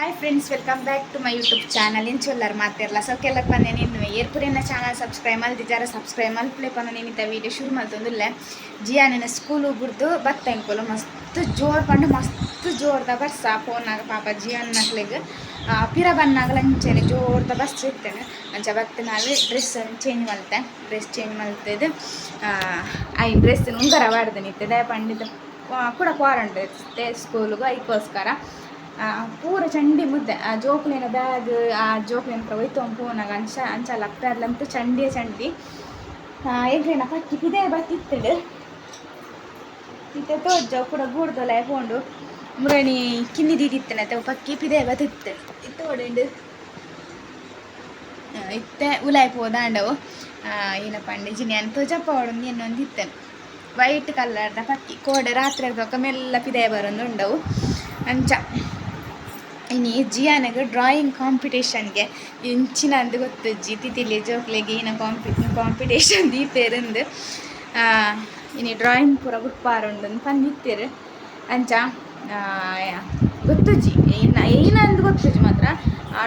Hi friends welcome back to my YouTube channel ಇನ್ ಚೊಲ್ಲರ್ ಮಾತಿರಲ್ಲ ಕೆಲಕ್ ಬಂದೆ ನೀನು. ಏರ್ಪುರಿನ ಚಾನಲ್ ಸಬ್ಸ್ಕ್ರೈಬ್ ಮಲ್ದಿದ್ದಾರೆ ಸಬ್ಸ್ಕ್ರೈಬ್ ಮಲ್ಪ್ಲೆ ಪನ ನೀನಿತ ವೀಡಿಯೋ ಶುರು ಮಾಡ್ತಂದಿಲ್ಲ ಜಿಯಾ ನಿನ್ನ ಸ್ಕೂಲ್ ಹೋಗ್ಬಿಡ್ದು ಎಂಕೊಲು ಮಸ್ತ್ ಜೋರ್ ಪಂಡು ಮಸ್ತ್ ಜೋರ್ದ ಬರ್ಸ ಫೋನಾಗ ಪಾಪ ಜಿಯಾನ್ ಮಕ್ಳಿಗೆ ಪಿರ ಬನ್ನಾಗ ಅಂಚೆನೆ ಜೋರ್ದ ಬಸ್ ಇರ್ತೇನೆ ಅಂಚ ಬತ್ತ ನಾಳೆ ಡ್ರೆಸ್ ಚೇಂಜ್ ಮಲ್ತೆ ಡ್ರೆಸ್ ಚೇಂಜ್ ಮಲ್ತದ್ದು ಐ ಡ್ರೆಸ್ ಉಂಗರ ಬಾಡ್ದು ನಿಂತಿದೆ ಪಂಡಿತ ಕೂಡ ಕ್ವಾರಂಟೈನ್ ಸ್ಕೂಲ್ಗೂ ಆ, ಪೂರ ಚಂಡಿ ಮುದ್ದೆ. ಆ ಜೋಕ್ಲಿನ ಬ್ಯಾಗ್ ಆ ಜೋಕ್ಲೆನ ಹೋಯ್ತು ಪೂನಾಗ ಅಂಚ ಅಂಚಲ್ಲ ಅಪ್ಪರ್ಲಂತೂ ಚಂಡಿಯ ಚಂಡಿ. ಎಗ್ರೇನ ಪಕ್ಕಿ ಇದೇ ಬತ್ತಿತ್ತಡು ಇತ್ತೆ ತೋಜ್ಜ ಕೂಡ ಗೂಡ್ದೊಲ ಪೋಂಡು ಮುರಣಿ ಕಿನ್ನಿ ದೀದಿತ್ತನೆ ಅತ್ತೆ ಪಕ್ಕಿ ಪಿದೆ ಬತ್ತಿತ್ತೆ ಇತ್ತೋಡು ಇತ್ತೆ ಉಲಾಯ್ ಪೋದಾಂಡವು ಏನಪ್ಪ ಅಂಡೆ ಜಿನಿ ಅಂತ ಜಪ್ಪ ಹೊಡೊಂದು ಇನ್ನೊಂದು ಇತ್ತೇನೆ ವೈಟ್ ಕಲರ್ದ ಪಕ್ಕಿ. ಕೋಡೆ ರಾತ್ರಿ ಮೆಲ್ಲ ಪಿದೇ ಬರೋದು ಉಂಡವು ಅಂಚ. ಇನ್ನು ಜಿಯಾನಾಗ ಡ್ರಾಯಿಂಗ್ ಕಾಂಪಿಟೇಷನ್ಗೆ ಇಂಚಿನ ಅಂದು ಗೊತ್ತು ತಿತಿಲಿ ಜೋಕ್ಲೆಗೆ ಏನ ಕಾಂಪಿ ಕಾಂಪಿಟೇಷನ್ ದೀಪೇರಂದು ಇನ್ನು ಡ್ರಾಯಿಂಗ್ ಪೂರ ಗುಪ್ಪಾರುಂಡು ಪಂದಿತ್ತೇರು ಅಂಚ ಆ, ಗೊತ್ತುಜ್ಜಿ ಏನ ಏನಂದು ಗೊತ್ತುಜಿ ಮಾತ್ರ.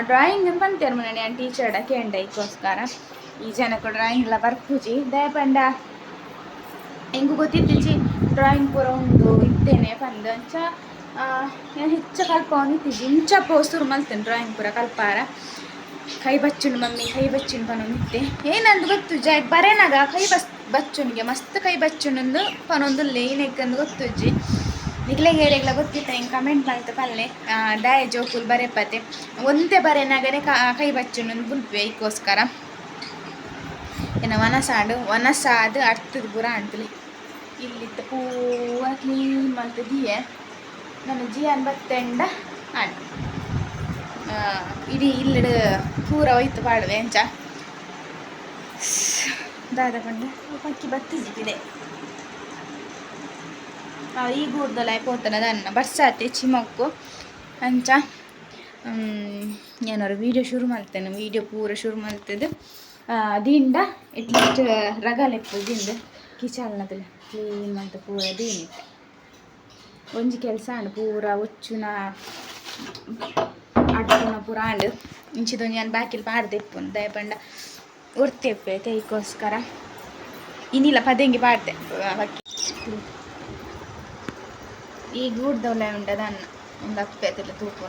ಡ್ರಾಯಿಂಗ್ ಪಂತೇರು ಮನೆ ನಾನು ಟೀಚರ್ಡ ಕೇಂಡ ಇಕ್ಕೋಸ್ಕರ ಈ ಜನಕ್ಕೆ ಡ್ರಾಯಿಂಗ್ ಎಲ್ಲ ಬರ್ಪುಜಿ ದಯಪಂಡ ಹೆಂಗೂ ಜಿ? ಡ್ರಾಯಿಂಗ್ ಪೂರ ಉಂಡು ಇತ್ತೇನೆ ಪಂದು ಅಂಚ. ನಾನು ಹೆಚ್ಚ ಕಲ್ಪವನು ಇತ್ತಿಜ್ಜಿ ಇಂಚ ಪೋಸ್ತೂರು ಮಲ್ತೇನೆ ಡ್ರಾಯಿಂಗ್ ಪೂರ ಕಲ್ಪಾರ. ಕೈ ಬಚ್ಚುಂಡು ಮಮ್ಮಿ, ಕೈ ಬಚ್ಚುಂಡು ಪನೊಂದು ಇತ್ತೆ ಏನಂದು ಗೊತ್ತು, ಜೈ, ಬರೇನಾಗ ಕೈ ಬಸ್, ಬಚ್ಚುನಿಗೆ, ಮಸ್ತ್ ಕೈ ಬಚ್ಚುಂಡು ಪನೊಂದು ಏನೆಕ್ಕಂದು ಗೊತ್ತುಜ್ಜಿ ನಿಗ್ಲೆ ಹೇಳಿಗ್ಲ ಗೊತ್ತಿತ್ತ, ಹಿಂಗೆ ಕಮೆಂಟ್ ಮಾಡ್ತ ಪಲ್ಲೆ. ಡಾಯ ಜೋಕುಲ್ ಬರೆಪತೆ ಒಂದೇ ಬರೆನಾಗನೆ ಕೈ ಬಚ್ಚುಂಡು ಬುಲ್ಪೆ ಈಗೋಸ್ಕರ. ಏನೋ ವನಸಾಡು, ವನಸಾದು ಅರ್ಥದ ಪೂರ ಅಂತಲಿ. ಇಲ್ಲಿತ್ತ ಪೂರ ಕ್ಲೀನ್ ಮಾಡ್ತಿದ್ದೀಯೆ ನನ್ನ ಜಿಯನ್ ಬತ್ತೆಂಡ ಆಂಡ್ ಇಡೀ ಇಲ್ಲಿಡ ಪೂರ ಹೋಯ್ತು ಬಾಳುವೆ ಅಂಚ. ದಾದ ಕಂಡು ಪಕ್ಕಿ ಬತ್ತಿದ್ದಿದೆ ಈ ಗೂಡ್ದಲ್ಲ ಪೋತನ ದನ್ನ ಬರ್ಸಾತೆ ಚಿಮಕ್ಕು ಅಂಚ. ಏನಾರು ವೀಡಿಯೋ ಶುರು ಮಾಡ್ತೇನೆ ವೀಡಿಯೋ ಪೂರ ಶುರು ಮಾಡ್ತದೆ ದಿಂಡ ಇಟ್ಲಿಸ್ಟ್ ರಗಲೆಪ್ಪು ದಿಂಡ ಕಿಚನ್ನದಲ್ಲಿ ಕ್ಲೀನ್ ಅಂತ ಪೂರ ದೀನಿತ್ತೆ ಒಂಜಿ ಕೆಲಸ ಆಂಡ್ ಪೂರ ಒಚ್ಚುನ ಅಡ್ಡುನ ಪೂರ ಆಂಡ್ ಇಂಚಿದೊಂದು ನಾನು ಬಾಕಿಲ್ ಪಾಡ್ದೆ ಇಪ್ಪುನ್ ದಯಪಂಡ ಒರ್ತೆಪ್ಪೆ ತೈಗೋಸ್ಕರ ಇನ್ನಿಲ್ಲ ಪದಂಗಿ ಪಾಡ್ದೆ ಬಾಕಿ ಈ ಗೂಡ್ದೊಲೆ ಉಂಟದ ಅನ್ನ ಒಂದು ಅಪ್ಪೆ ಅದೆಲ್ಲ ತೂಪು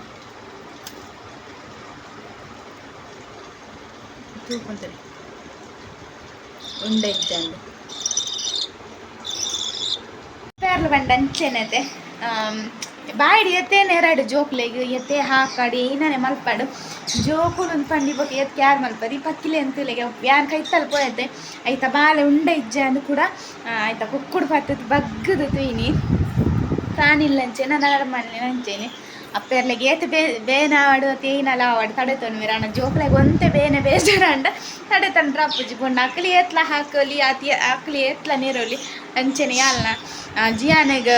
ತೂಪಂತದೆ ಉಂಡೆ ಇದ್ದಂಡು ಪೇರ್ಲು ಬಂಡ ಅಂಚೆನತೆ ಬಾಯಿಡಿ ಎತ್ತೇನೆ ಎರಡು ಜೋಕ್ಲೆಗ್ ಎತ್ತೆ ಹಾಕಾಡಿ ಏನೇ ಮಲ್ಪಾಡು. ಜೋಕುಲು ಒಂದು ಪಂಡಿ ಬಗ್ಗೆ ಎತ್ ಯಾರು ಮಲ್ಪದಿ. ಪಕ್ಕಿಲೆ ಅಂತಲೆಗೆ ಯಾರು ಕೈ ತಲುಪೋಯತ್ತೆ ಆಯ್ತಾ, ಬಾಲೆ ಉಂಡೆ ಇಜ್ಜೆ ಅಂದು ಕೂಡ ಆಯ್ತಾ, ಕುಕ್ಕುಡು ಬಗ್ಗದು ಬಗ್ಗದು ತುಯ್ನಿ ಪ್ರಾಣಿಲ್ಲ ನಾನು ನರ ಮನೆ ಅಂಚೇನೆ ಅಪ್ಪೆರ್ಲೆಗೆ ಏತ್ ಬೇ ಬೇನ ಆಡು ತೇನಲ ಆವಾಡು ತಡೆತೊಂಡು ಅಣ್ಣ ಜೋಕ್ಲೆಗ್ ಒಂತೆ ಬೇನೆ ಬೇಜಾರಂಡ ತಡೆತಂಡ್ರ ಅಪ್ಪುಜಿ ಬೊಂಡ. ಅಕ್ಲಿ ಎತ್ಲ ಹಾಕಲಿ ಅತಿ ಅಕ್ಲಿ ಏತ್ಲ ನೀರೋಲಿ. ಅಂಚೆನೆ ಯಾಲ್ನ? ಜಿಯಾನೆಗ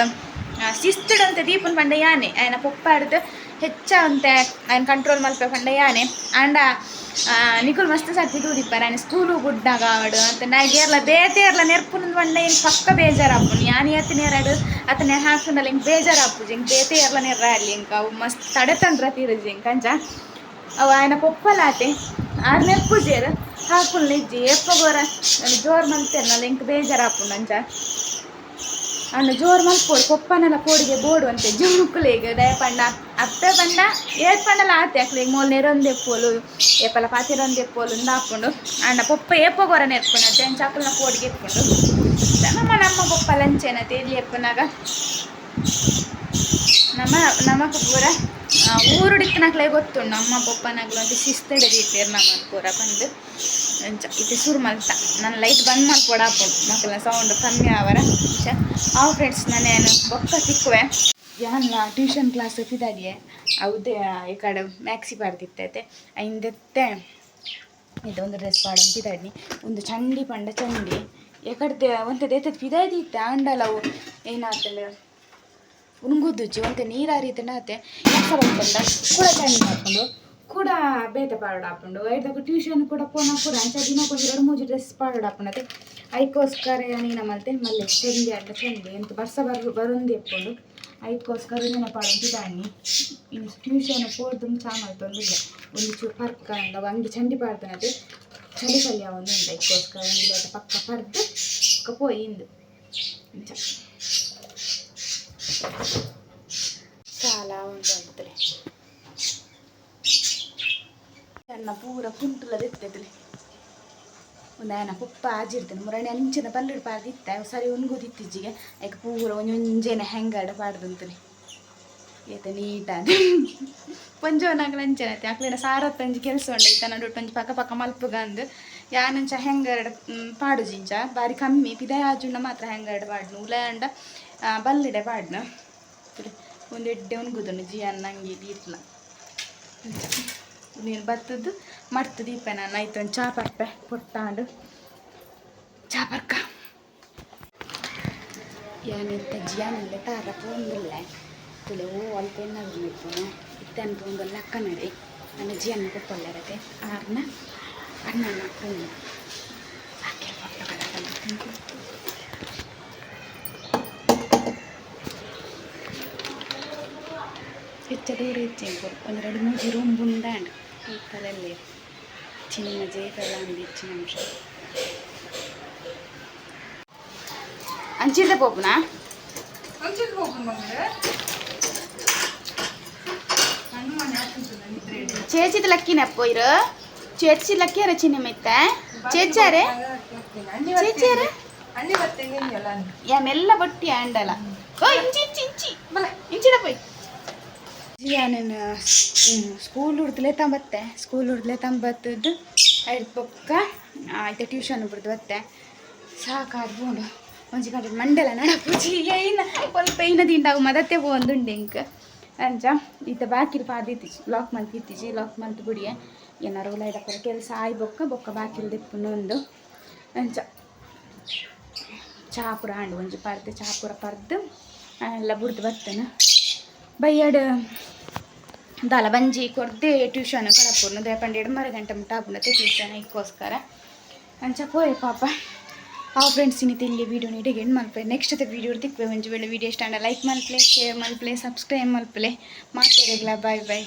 ಶಿಸ್ತುಡಂತೆ ದೀಪನ್ ಪಂಡೆ ಯಾನೆ, ಆಯನ ಪೊಪ್ಪಾಡ್ದು ಹೆಚ್ಚ ಅಂತೆ, ಆಯನ ಕಂಟ್ರೋಲ್ ಮಲ್ಪ ಪಂಡೆ ಯಾನೆ. ಆಂಡ ನಿಕುಲ್ ಮಸ್ತ್ ಸತ್ತಿ ತೂದಿಪ್ಪಾರ ಆಯನ ಸ್ಕೂಲು ಗುಡ್ಡಾಗ ಆವಡು ಅಂತ. ನಾ ಏರ್ಲ ಬೇತೇರ್ಲ ನೆರ್ಪುನ ಪಂಡೆ ಏನು ಪಕ್ಕ ಬೇಜಾರಾಪುನು. ಯಾನ್ ಏತ್ ನೇರಾಡು ಅತ್ತ ನೇರ ಹಾಕ್ಸಂದಲ್ಲಿ ಹಿಂಗೆ ಬೇಜಾರಾಪುಜಿ. ಹಿಂಗೆ ಬೇತೇರ್ಲ ನೆರ ಅಲ್ಲಿ ಹಿಂಗೆ ಅವು ಮಸ್ತ್ ತಡೆತಂದ್ರ ತೀರಜಿ ಹಿಂಗೆ ಕಂಜ. ಅವು ಆಯನ ಪೊಪ್ಪಲಾತೆ. ಆರು ನೆರ್ಪುಜೇರು ಹಾಕೊಂಡು ನಿಜ್ಜಿ. ಎಪ್ಪಗೋರ ಜೋರು ಮಂತೆ ನಾಲ್ ಹಿಂಗೆ ಬೇಜಾರಾಪು ನಂಜ ಅನ್ನ ಜೋರು ಮಲ್ಪೋಡು ಕೊಪ್ಪನೆಲ್ಲ ಕೋಡಿಗೆ ಬೋಡು ಅಂತೆ ಜೋಕುಲೆಗೆ ದಯ ಪಂಡ ಅಪ್ಪೆ ಪಂಡ ಏತ್ ಪಂಡಲ ಆತೆ ಅಕ್ಲಿಗೆ ಮೂಲ ನೆರೊಂದು ಎಪ್ಪೋಲು ಏಪಲ ಪಾತಿರೊಂದು ಎಪ್ಪೋಲು ಇಂದ ಹಾಕೊಂಡು ಅಣ್ಣ ಪೊಪ್ಪ ಏಪಗೋರ ನೆರ್ಕೊಂಡು ಅಂತೆ ಅಂಚ ಅಕ್ಕಲ್ನ ಕೋಡಿಗೆ ಎತ್ಕೊಂಡು. ನಮ್ಮ ನಮ್ಮ ಪೊಪ್ಪ ಲಂಚೇನತೆ ಇಲ್ಲಿ ಎಪ್ಪನಾಗ ನಮ್ಮ ನಮಕ್ ಪೂರ ಆ, ಊರುಡಿಕ್ಕಿನಕ್ಲೆ ಗೊತ್ತುಂಡು ನಮ್ಮ ಪೊಪ್ಪನಗ್ಲು ಅಂತ ಶಿಸ್ತಡಿದಿತ್ತೇರು ನಮ್ಮ ಪೂರ ಬಂದು. ಅಂಚ ಇದು ಶುರು ಮಲ್ತ ನಾನು ಲೈಟ್ ಬಂದ್ ಮಾಡಿ ಹಾಕೊಂಡು ಮಕ್ಕಳ ಸೌಂಡ್ ಕಮ್ಮಿ ಆವರ. ಆ ಅವು ಫ್ರೆಂಡ್ಸ್ ನಾನೇನು ಬೊಕ್ಕ ಸಿಕ್ಕುವೆ ಯಾನ್ ಟ್ಯೂಷನ್ ಕ್ಲಾಸ್ ಫಿದಾಡಿಯೆ ಅವ್ದೆ ಈ ಕಡೆ ಮ್ಯಾಕ್ಸಿ ಪಾಡ್ದಿತ್ತೈತೆ ಐಂದೆತ್ತೆ ಒಂದು ಡ್ರೆಸ್ ಪಾಡನ್ ಪಿದಾಡಿ ಒಂದು ಚಂಡಿ ಪಂಡ ಚಂಡಿ. ಎಕಡ್ದೆ ಒಂತೆ ದೇತದ ಪಿದಾಯ್ದಿ ಇತ್ತೆ ಆಂಡಲವು ಏನಾತಲ್ಲ ಉಣ್ಗುದ್ದುಚ್ಚಿ ಒಂತೆ ನೀರು ಹರಿತನ ಅತ್ತೆ ಎಕ್ಕ ಬಂತಂಡ ಕೂಡ ಚಂಡಿ ಹಾಕೊಂಡು ಕೂಡ ಬೇತ ಪಾಡು ಹಾಕೊಂಡು ಐದಕ್ಕೆ ಟ್ಯೂಷನ್ ಕೂಡ ಪೋನ ಕೂಡ ಅಂಚ ದಿನಕ್ಕೊಂದು ಎರಡು ಮೂರು ಡ್ರೆಸ್ ಪಾಡು ಹಾಕೊಂಡತೆ ಐಕೋಸ್ಕರ ನೀನ ಮಲ್ತೆ ಮಲ್ಲೆ ಚಂದಿ ಅಡ್ಡ ಚಂದಿ ಎಂತ ಬರ್ಸ ಬರು ಬರೊಂದು ಎಪ್ಕೊಂಡು ಅದಕ್ಕೋಸ್ಕರ ನೆನಪಾಡು ದಾಣಿ ಇನ್ನು ಟ್ಯೂಷನ್ ಪೋಡ್ದು ಚಾ ಮಲ್ತೊಂದಿಲ್ಲ ಒಂದು ಚೂರು ಪರ್ಕ ಅಂದ ಅಂಗಿ ಚಂಡಿ ಪಾಡ್ತಾನೆ ಅದು ಚಳಿ ಚಳಿ ಒಂದು ಉಂಡು ಅದಕ್ಕೋಸ್ಕರ ಒಂದು ಲೋಟ ಪಕ್ಕ ಪರ್ದು ಪಕ್ಕ ಪೋಯಿ ಇಂದು ಇಂಚ. ನನ್ನ ಪೂರ ಕುಂಟುಲದ ಇರ್ತೈತಲೆ ಒಂದು ಆಯನ ಪುಪ್ಪ ಆಜಿರ್ತೇನೆ ಮುರಣೆ ಅಂಚಿನ ಪಲ್ಲಡ್ ಪಾಡ್ದು ಇತ್ತ ಸರಿ ಉನ್ಗುದಿತ್ತಿಜ್ಜಿಗೆ ಯಾಕೆ ಪೂರ ಒಂಜಿ ಒಂಜೇನ ಹೆಂಗಾಡ ಪಾಡ್ದಂತಲೆ ಏತ ನೀಟಾದ. ಐತೆ ಅಂಚನೈತೆ ಆಕ್ಲಿನ ಸಾರತ್ತಂಜಿ ಕೆಲಸ ಉಂಡು ಐತ ನಡು ಒಂಜಿ ಪಕ್ಕ ಪಕ್ಕ ಮಲ್ಪುಗ ಯಾನಂಚ ಹೆಂಗರಡ ಪಾಡು ಜಿಂಚ ಬಾರಿ ಕಮ್ಮಿ. ಪಿದಾಯ ಆಜುಂಡ ಮಾತ್ರ ಹೆಂಗರಡ ಪಾಡ್ನು. ಉಲಯಂಡ ಬಲ್ಲಿಡೆ ಪಾಡ್ನು. ಒಂದು ಎಡ್ಡೆ ಉನ್ಗುದುಂಡು ಜಿ ಅನ್ನಂಗಿ ಇಟ್ಲ ನೀನು ಬತ್ತದ್ದು ಮರ್ತು ದೀಪ ನಾನು ಆಯ್ತು ಒಂದು ಚಾ ಪರ್ಪೆ ಪುಟ್ಟಾಂಡು. ಚಾ ಪರ್ಕ. ಏನಿತ್ತ ಜಿಯಾನಿಲ್ಲ ತಾರ ಪೋಂದಿಲ್ಲ ತುಲೆ ಓ ಅಲ್ಪ ಏನಾದ್ರು ಇರ್ತಾನೆ ಇತ್ತನ ಪೋಂದಲ್ಲ ಅಕ್ಕ ನಡಿ. ನನ್ನ ಜಿಯನ್ನ ಕೊಟ್ಟೊಳ್ಳೆ ಆರ್ನ ಅಣ್ಣನ ಹಾಕೊಂಡು ಹಾಕಿ ದೂರ ಹೆಚ್ಚೆ ಒಂದು ಮೂರು ರೂಮ್ ಬುಂಡಾಂಡ್ ಪರಲ್ಲ ಚಿನ್ನ ಜೇಕಲ್ಲ ಅಂದಿಚ್ಚಿನ ಅಂಶ ಅಂಚಿಂದ ಪೋಪುನಾ ಅಂಚಿಂದ ಪೋಪುನ చేచిది లక్కిన పోయిరు చేర్చి లక్కారా చిన్న మెత్త. చేర్చారే చేర్చారే యా మెల్ల బొట్టి ఆండల ఓ ఇంచి ఇంచి ఇంచి. ఇంచిడ పోయి. ನಾನು ಸ್ಕೂಲ್ ಹುಡ್ದಲೇ ತಂಬತ್ತೆ. ಸ್ಕೂಲ್ ಹುಡ್ದಲೇ ತಂಬತ್ತದ್ದು ಐದು ಪಕ್ಕ ಆಯ್ತು ಟ್ಯೂಷನ್ ಬಿಡ್ದು ಬತ್ತೆ. ಸಾಕಾದ್ ಬೋಂಡು ಒಂಜಿ ಗಂಟೆ ಮಂಡಲ ನಡಪುಜಿ. ಏನ ಸ್ವಲ್ಪ ಏನ ದಿಂಡಾಗ ಮದತ್ತೆ ಒಂದುಂಡೆ ಇಂಕ್. ಅಂಚ ಈತ ಬಾಕಿರ್ ಪಾದಿತ್ತಿಜಿ ಲಾಕ್ ಮಂತ್ ಇತ್ತಿಜಿ ಲಾಕ್ ಮಂತ್ ಬುಡಿಯೆ ಏನಾರು ಪರ ಕೆಲಸ ಆಯ್ ಬೊಕ್ಕ ಬೊಕ್ಕ ಬಾಕಿಲ್ ದಿಪ್ಪುನು ಒಂದು. ಅಂಚ ಚಾಪುರ ಆಂಡು ಒಂಜಿ ಪರ್ದು ಚಾಪುರ ಪರ್ದು ಎಲ್ಲ ಬುಡ್ದು ಬರ್ತೇನೆ ಬೈಯಡ್. ದಾಲ ಬಂಜಿ ಕೊರ್ದೆ ಟ್ಯೂಷನ್ ಕಡಪುರ್ನು ದೇಪಂಡು ಎರಡು ಮರ ಗಂಟೆ ಮುಟ್ಟಾಪುನತೆ ಟ್ಯೂಷನ್ ಇಕ್ಕೋಸ್ಕರ ಅಂಚ ಪೋಯ್ ಪಾಪ. ಆ ಫ್ರೆಂಡ್ಸ್ ಇನ್ನಿತ್ತು ಇಲ್ಲಿ ವೀಡಿಯೋ ನೀಡಿಗೆ ಎಂಡ್ ಮಲ್ಪೆ. ನೆಕ್ಸ್ಟ್ ವೀಡಿಯೋ ತಿಕ್ವೆ ಒಂಜಿ ವೇಳೆ ವೀಡಿಯೋ ಇಷ್ಟ ಲೈಕ್ ಮಲ್ಪಲೆ ಶೇರ್ ಮಲ್ಪಲೆ ಸಬ್ಸ್ಕ್ರೈಬ್ ಮಲ್ಪಲೆ ಮಾತಾಡಿಗ್ಲ ಬಾಯ್ ಬಾಯ್